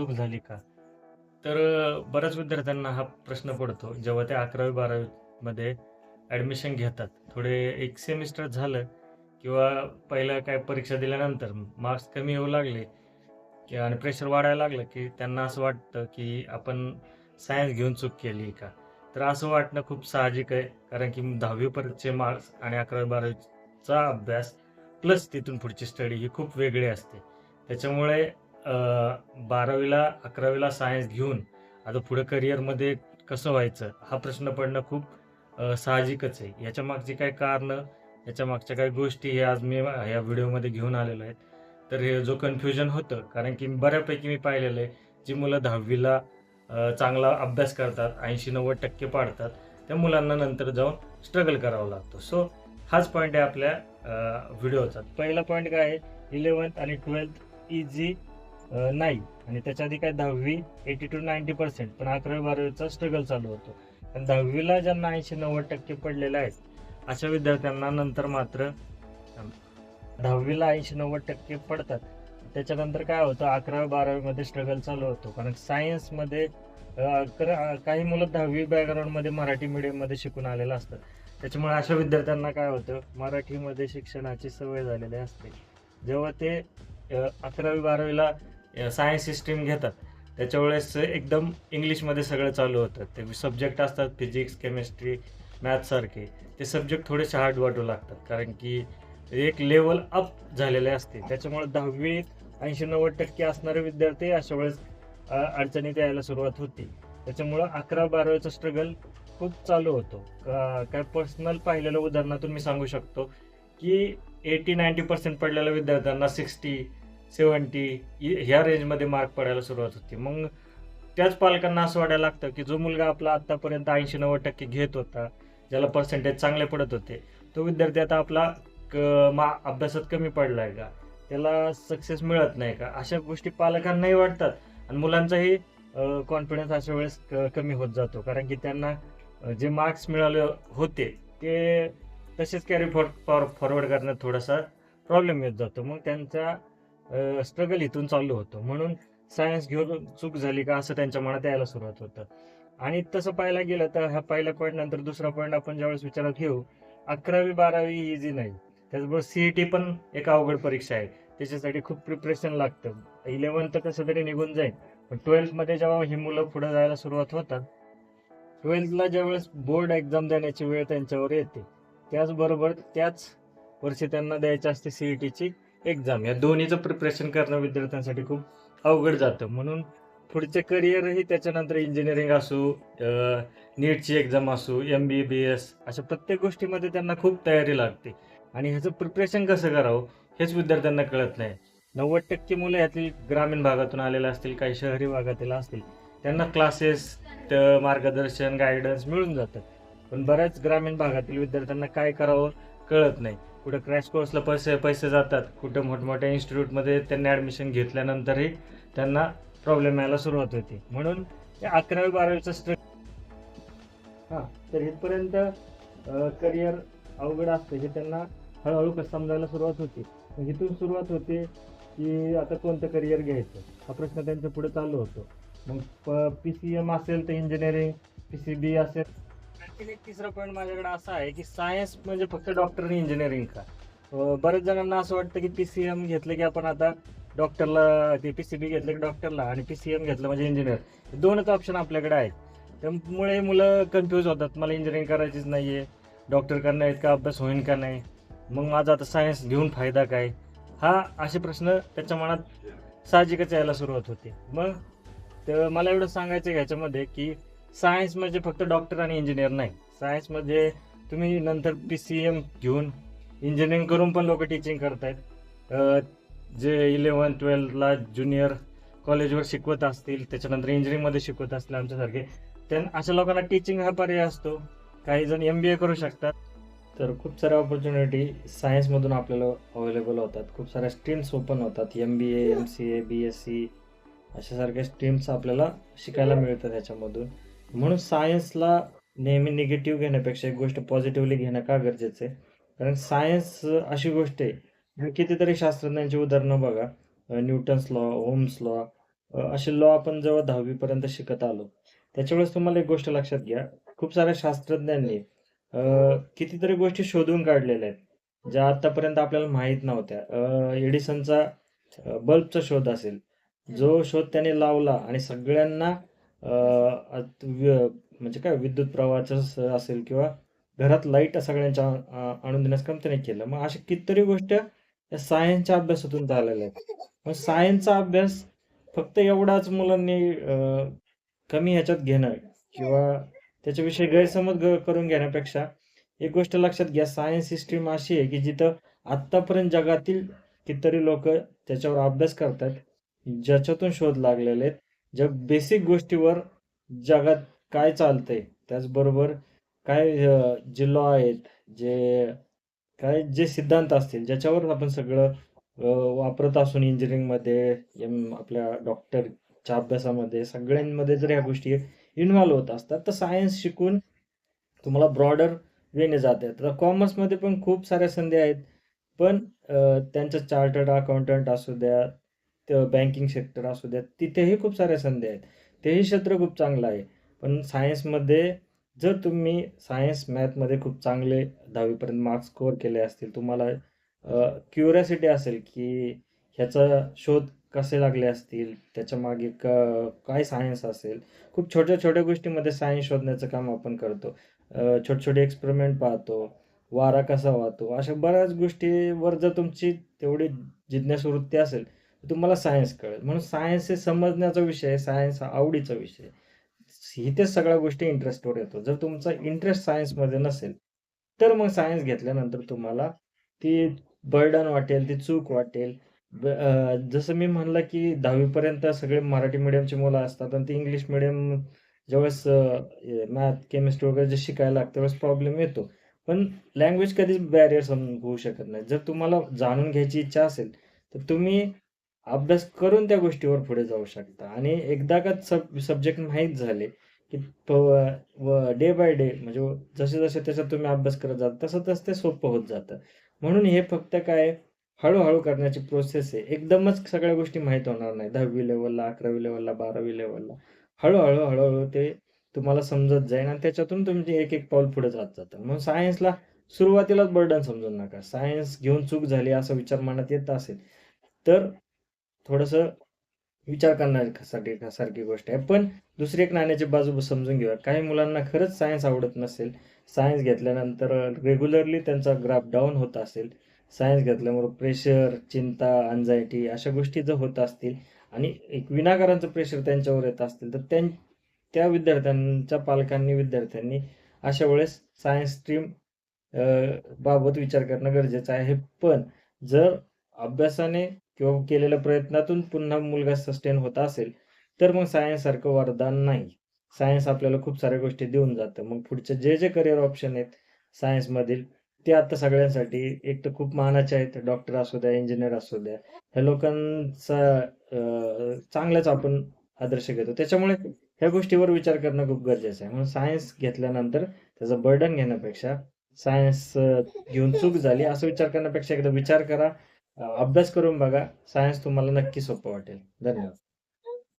चूक झाली का? तर बऱ्याच विद्यार्थ्यांना हा प्रश्न पडतो. जेव्हा ते अकरावी बारावीमध्ये ॲडमिशन घेतात थोडे एक सेमिस्टर झालं किंवा पहिला काय परीक्षा दिल्यानंतर मार्क्स कमी येऊ लागले की आणि प्रेशर वाढायला लागलं की त्यांना असं वाटतं की आपण सायन्स घेऊन चूक केली का? तर असं वाटणं खूप साहजिक आहे कारण की दहावीपर्यंतचे मार्क्स आणि अकरावी बारावीचा अभ्यास प्लस तिथून पुढची स्टडी ही खूप वेगळी असते. त्याच्यामुळे बारावीला अकरावीला सायन्स घेऊन आता पुढं करिअरमध्ये कसं व्हायचं हा प्रश्न पडणं खूप साहजिकच आहे. याच्या मागची काय कारणं याच्या मागच्या काही गोष्टी हे आज मी या व्हिडिओमध्ये घेऊन आलेलो आहेत. तर हे जो कन्फ्युजन होतं कारण की बऱ्यापैकी मी पाहिलेलं आहे जी मुलं दहावीला चांगला अभ्यास करतात ऐंशी नव्वद टक्के पाडतात त्या मुलांना नंतर जाऊन स्ट्रगल करावा लागतो. सो हाच पॉईंट आहे आपल्या व्हिडिओचा. पहिला पॉईंट काय आहे? इलेवन्थ आणि ट्वेल्थ इजी नाही. आणि त्याच्या आधी काय दहावी एटी टू नाईन्टी पर्सेंट पण अकरावी बारावीचा स्ट्रगल चालू होतो. आणि दहावीला ज्यांना ऐंशी नव्वद टक्के पडलेले आहेत अशा विद्यार्थ्यांना नंतर मात्र दहावीला ऐंशी नव्वद टक्के पडतात. त्याच्यानंतर काय होतं अकरावी बारावीमध्ये स्ट्रगल चालू होतो. कारण सायन्समध्ये काही मुलं दहावी बॅकग्राऊंडमध्ये मराठी मीडियममध्ये शिकून आलेलं असतात. त्याच्यामुळे अशा विद्यार्थ्यांना काय होतं मराठीमध्ये शिक्षणाची सवय झालेली असते. जेव्हा ते अकरावी बारावीला सायन्स स्ट्रीम घेतात. त्याच्या वेळेस एकदम इंग्लिशमध्ये सगळं चालू होतं. ते सब्जेक्ट असतात फिजिक्स केमिस्ट्री मॅथसारखे ते सब्जेक्ट थोडेसे हार्ड वाटू लागतात. कारण की एक लेवल अप झालेले असते. त्याच्यामुळे दहावी ऐंशी नव्वद टक्के असणारे विद्यार्थी अशा वेळेस अडचणीत यायला सुरुवात होती. त्याच्यामुळं अकरा बारावीचा स्ट्रगल खूप चालू होतो. का- काय पर्सनल पाहिलेलं उदाहरणातून मी सांगू शकतो की एटी नाईन्टी पर्सेंट पडलेल्या विद्यार्थ्यांना सिक्स्टी सेवन्टी ह्या रेंजमध्ये मार्क पडायला सुरुवात होती. मग त्याच पालकांना असं वाटायला लागतं की जो मुलगा आपला आत्तापर्यंत ऐंशी नव्वद टक्के घेत होता ज्याला पर्सेंटेज चांगले पडत होते तो विद्यार्थी आता आपला क- मा अभ्यासात कमी पडला आहे का? त्याला सक्सेस मिळत नाही का? अशा गोष्टी पालकांनाही वाटतात. आणि मुलांचाही कॉन्फिडन्स अशा वेळेस क- कमी होत जातो. कारण की त्यांना जे मार्क्स मिळाले होते ते तसेच कॅरी फॉर फॉरवर्ड करण्यात थोडासा प्रॉब्लेम येत जातो. मग त्यांचा स्ट्रगल इथून चालू होतो. म्हणून सायन्स घेऊन चूक झाली का असं त्यांच्या मनात यायला सुरुवात होतं. आणि तसं पाहायला गेलं तर ह्या पहिल्या पॉईंट नंतर दुसरा पॉईंट आपण ज्यावेळेस विचारात घेऊ अकरावी बारावी इझी नाही. त्याचबरोबर सीईटी पण एक अवघड परीक्षा आहे. त्याच्यासाठी खूप प्रिपरेशन लागतं. इलेव्हन्थ कसं तरी निघून जाईल. पण ट्वेल्थमध्ये जेव्हा ही मुलं पुढे जायला सुरुवात होतात ट्वेल्थला ज्यावेळेस बोर्ड एक्झाम देण्याची वेळ त्यांच्यावर येते. त्याचबरोबर त्याच वर्षी त्यांना द्यायची असते सीईटीची एक्झाम या दोन्हीचं प्रिपरेशन करणं विद्यार्थ्यांसाठी खूप अवघड जातं. म्हणून पुढचे करिअरही त्याच्यानंतर इंजिनिअरिंग असू नीटची एक्झाम असू एम बी बी एस अशा प्रत्येक गोष्टीमध्ये त्यांना खूप तयारी लागते. आणि ह्याचं प्रिपरेशन कसं करावं हेच विद्यार्थ्यांना कळत नाही. नव्वद टक्के मुलं यातील ग्रामीण भागातून आलेले असतील काही शहरी भागातील असतील त्यांना क्लासेस मार्गदर्शन गायडन्स मिळून जातं. पण बऱ्याच ग्रामीण भागातील विद्यार्थ्यांना काय करावं कळत नाही. कुठं क्रॅश कोर्सला पैसे पैसे जातात कुठं मोठमोठ्या इन्स्टिट्यूटमध्ये त्यांनी ॲडमिशन घेतल्यानंतरही त्यांना प्रॉब्लेम यायला सुरुवात होते. म्हणून ते अकरावी बारावीचं स्ट्र हां तर इथपर्यंत करिअर अवघड असतं हे त्यांना हळूहळू कसं समजायला सुरुवात होते. इथून सुरुवात होते की आता कोणतं करिअर घ्यायचं? हा प्रश्न त्यांच्या पुढे चालू होतो. मग पी सी एम असेल तर इंजिनिअरिंग पी सी बी असेल आणखीन एक तिसरा पॉईंट माझ्याकडे असा आहे की सायन्स म्हणजे फक्त डॉक्टर आणि इंजिनिअरिंग का? बऱ्याच जणांना असं वाटतं की पी सी एम घेतलं की आपण आता डॉक्टरला ते पी सी बी घेतलं की डॉक्टरला आणि पी सी एम घेतलं म्हणजे इंजिनियर दोनच ऑप्शन आपल्याकडे आहेत. त्यामुळे मुलं कन्फ्यूज होतात. मला इंजिनिअरिंग करायचीच नाही आहे डॉक्टर करणं इतका अभ्यास होईन का नाही? मग माझा आता सायन्स घेऊन फायदा काय? हा असे प्रश्न त्याच्या मनात साहजिकच यायला सुरुवात होते. मग तर मला एवढं सांगायचं आहे ह्याच्यामध्ये की सायन्स म्हणजे फक्त डॉक्टर आणि इंजिनियर नाही. सायन्समध्ये म्हणजे तुम्ही नंतर पी सी एम घेऊन इंजिनिअरिंग करून पण लोक टीचिंग करतायत. जे इलेवन ट्वेल्थला ज्युनियर कॉलेजवर शिकवत असतील त्याच्यानंतर इंजिनिअरिंगमध्ये शिकवत असतील आमच्यासारखे त्यांना अशा लोकांना टीचिंग हा पर्याय असतो. काही जण एम बी ए करू शकतात. तर खूप साऱ्या ऑपॉर्च्युनिटी सायन्समधून आपल्याला अवेलेबल होतात. खूप साऱ्या स्ट्रीम्स ओपन होतात. M B A M C A B S C अशासारख्या स्ट्रीम्स आपल्याला शिकायला मिळतात ह्याच्यामधून. म्हणून सायन्सला नेहमी निगेटिव्ह घेण्यापेक्षा एक गोष्ट पॉझिटिव्हली घेणं का गरजेचं आहे? कारण सायन्स अशी गोष्ट आहे कितीतरी शास्त्रज्ञांची उदाहरणं बघा. न्यूटन्स लॉ होम्स लॉ असे लॉ आपण जेव्हा दहावीपर्यंत शिकत आलो, त्याच्यावेळेस तुम्हाला एक गोष्ट लक्षात घ्या, खूप साऱ्या शास्त्रज्ञांनी कितीतरी गोष्टी शोधून काढलेल्या आहेत, ज्या आत्तापर्यंत आपल्याला माहीत नव्हत्या. एडिसनचा बल्बचा शोध असेल, जो शोध त्याने लावला आणि सगळ्यांना म्हणजे काय विद्युत प्रवाहाचं असेल किंवा घरात लाइट सगळ्यांच्या आणून देण्यास काम त्याने केलं. मग अशा कितीतरी गोष्टी या सायन्सच्या अभ्यासातून झालेल्या आहेत. मग सायन्सचा अभ्यास फक्त एवढाच मुलांनी कमी ह्याच्यात घेणं किंवा त्याच्याविषयी गैरसमज करून घेण्यापेक्षा एक गोष्ट लक्षात घ्या, सायन्स सिस्टीम अशी आहे, की जिथं आत्तापर्यंत जगातील कितीतरी लोक त्याच्यावर अभ्यास करतायत, ज्याच्यातून शोध लागलेले आहेत. ज्या बेसिक गोष्टीवर जगात काय चालतंय, त्याचबरोबर काय जे लॉ आहेत, जे काय जे सिद्धांत असतील, ज्याच्यावर आपण सगळं वापरत असून इंजिनिअरिंगमध्ये, एम आपल्या डॉक्टरच्या अभ्यासामध्ये, सगळ्यांमध्ये जर ह्या गोष्टी इन्व्हॉल्व्ह होत असतात, तर सायन्स शिकून तुम्हाला ब्रॉडर वेने जाते तर कॉमर्समध्ये पण खूप साऱ्या संधी आहेत, पण त्यांचं चार्टर्ड अकाउंटंट असू द्या, बँकिंग सेक्टर असू द्या, तिथेही खूप साऱ्या संधी आहेत. तेही क्षेत्र खूप चांगलं आहे. पण सायन्समध्ये जर तुम्ही सायन्स, मॅथमध्ये खूप चांगले दहावीपर्यंत मार्क्स स्कोअर केले असतील, तुम्हाला क्युरियासिटी असेल, की ह्याचा शोध कसे लागले असतील, त्याच्यामागे क काय सायन्स असेल. खूप छोट्या-छोट्या गोष्टीमध्ये सायन्स शोधण्याचं काम आपण करतो. छोटे-छोटे एक्सपेरिमेंट पाहतो, वारा कसा वाहतो, अशा बऱ्याच गोष्टीवर जर तुमची तेवढी जिज्ञासवृत्ती असेल, तुम्हाला सायन्स कळेल. म्हणून सायन्स हे समजण्याचा विषय आहे, सायन्स हा आवडीचा विषय आहे. इथेच सगळ्या गोष्टी इंटरेस्टवर येतो. जर तुमचा इंटरेस्ट सायन्समध्ये नसेल, तर मग सायन्स घेतल्यानंतर तुम्हाला ती बर्डन वाटेल, ती चूक वाटेल. ब जसं मी म्हणलं, की दहावीपर्यंत सगळे मराठी मीडियमची मुलं असतात आणि ती इंग्लिश मिडियम ज्यावेळेस मॅथ, केमिस्ट्री वगैरे जे शिकायला लागतं, त्यावेळेस प्रॉब्लेम येतो. पण लँग्वेज कधीच बॅरियर होऊ शकत नाही. जर तुम्हाला जाणून घ्यायची इच्छा असेल, तर तुम्ही अभ्यास करून त्या गोष्टीवर पुढे जाऊ शकता आणि एकदा का सब सब्जेक्ट माहीत झाले, की व डे बाय डे म्हणजे जसे-जसे त्याचा तुम्ही अभ्यास करत जाता, तसं-तसं ते सोपं होत जातं. म्हणून हे फक्त काय हळूहळू करण्याची प्रोसेस आहे. एकदमच सगळ्या गोष्टी माहीत होणार नाही. दहावी लेवलला अकरावी लेवलला बारावी लेवलला हळूहळू हळूहळू ते तुम्हाला समजत जाईल आणि त्याच्यातून तुमचे एक-एक पाऊल पुढे जात जातं. म्हणून सायन्सला सुरुवातीलाच बर्डन समजून नका. सायन्स घेऊन चूक झाली असा विचार मनात येत असेल, तर थोडंसं विचार करण्यासाठी सारखी गोष्ट आहे. पण दुसरी एक नाण्याची बाजू समजून घेऊया. काही मुलांना खरंच सायन्स आवडत नसेल. सायन्स घेतल्यानंतर रेग्युलरली त्यांचा ग्राफ डाऊन होत असेल. सायन्स घेतल्यामुळे प्रेशर, चिंता, अँक्झायटी अशा गोष्टी जर होत असतील आणि एक विनाकारांचं प्रेशर त्यांच्यावर येत असतील, तर त्यां त्या विद्यार्थ्यांच्या पालकांनी, विद्यार्थ्यांनी अशा वेळेस सायन्स स्ट्रीम बाबत विचार करणं गरजेचं आहे. पण जर अभ्यासाने किंवा केलेल्या प्रयत्नातून पुन्हा मुलगा सस्टेन होत असेल, तर मग सायन्ससारखं वरदान नाही. सायन्स आपल्याला खूप साऱ्या गोष्टी देऊन जातं. मग पुढचे जे, जे करिअर ऑप्शन आहेत सायन्समधील, ते आता सगळ्यांसाठी एक तर खूप मानाचे आहेत. डॉक्टर असू द्या, इंजिनियर असू द्या. ह्या लोकांचा चांगलाच आपण आदर्श घेतो. त्याच्यामुळे ह्या गोष्टीवर विचार करणं खूप गरजेचं आहे. म्हणून सायन्स घेतल्यानंतर त्याचं बर्डन घेण्यापेक्षा सायन्स घेऊन चूक झाली असं विचार करण्यापेक्षा एकदा विचार करा. अभ्यास करून बघा. सायन्स तुम्हाला नक्की सोपं वाटेल. धन्यवाद.